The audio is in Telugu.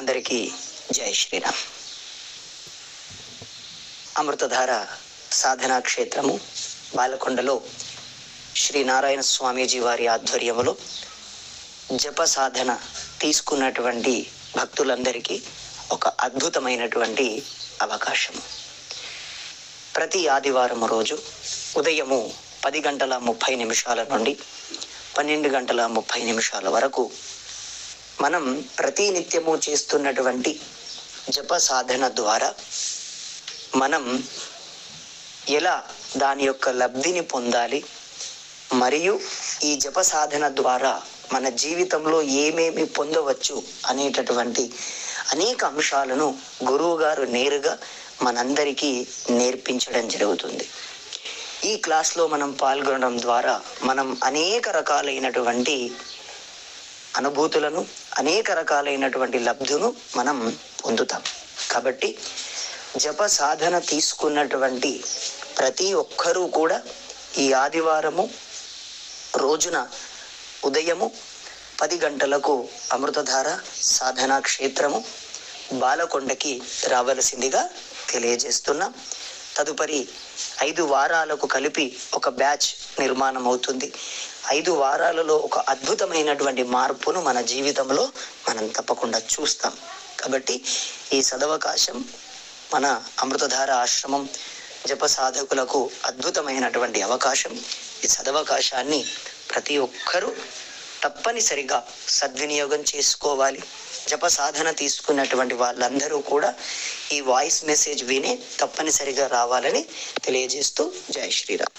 అందరికీ జై శ్రీరామ్. అమృతధార సాధనా క్షేత్రము బాలకొండలో శ్రీ నారాయణ స్వామీజీ వారి ఆధ్వర్యములో జప సాధన తీసుకున్నటువంటి భక్తులందరికీ ఒక అద్భుతమైనటువంటి అవకాశము ప్రతి ఆదివారం రోజు ఉదయము పది గంటల ముప్పై నిమిషాల నుండి పన్నెండు గంటల ముప్పై నిమిషాల వరకు మనం ప్రతి నిత్యము చేస్తున్నటువంటి జప సాధన ద్వారా మనం ఎలా దాని యొక్క లబ్ధిని పొందాలి మరియు ఈ జప సాధన ద్వారా మన జీవితంలో ఏమేమి పొందవచ్చు అనేటటువంటి అనేక అంశాలను గురువు గారు నేరుగా మనందరికీ నేర్పించడం జరుగుతుంది. ఈ క్లాస్లో మనం పాల్గొనడం ద్వారా మనం అనేక రకాలైనటువంటి అనుభూతులను అనేక రకాలైనటువంటి లబ్ధును మనం పొందుతాం. కాబట్టి జప సాధన తీసుకున్నటువంటి ప్రతి ఒక్కరూ కూడా ఈ ఆదివారము రోజున ఉదయము పది గంటలకు అమృతధార సాధనా క్షేత్రము బాలకొండకి రావలసిందిగా తెలియజేస్తున్నాం. తదుపరి ఐదు వారాలకు కలిపి ఒక బ్యాచ్ నిర్మాణం అవుతుంది ఐదు వారాలలో ఒక అద్భుతమైనటువంటి మార్పును మన జీవితంలో మనం తప్పకుండా చూస్తాం. కాబట్టి ఈ సదవకాశం మన అమృతధార ఆశ్రమం జప సాధకులకు అద్భుతమైనటువంటి అవకాశం. ఈ సదవకాశాన్ని ప్రతి ఒక్కరూ తప్పనిసరిగా సద్వినియోగం చేసుకోవాలి. జప సాధన తీసుకున్నటువంటి వాళ్ళందరూ కూడా ఈ వాయిస్ మెసేజ్ విని తప్పనిసరిగా రావాలని తెలియజేస్తూ జై శ్రీరామ్.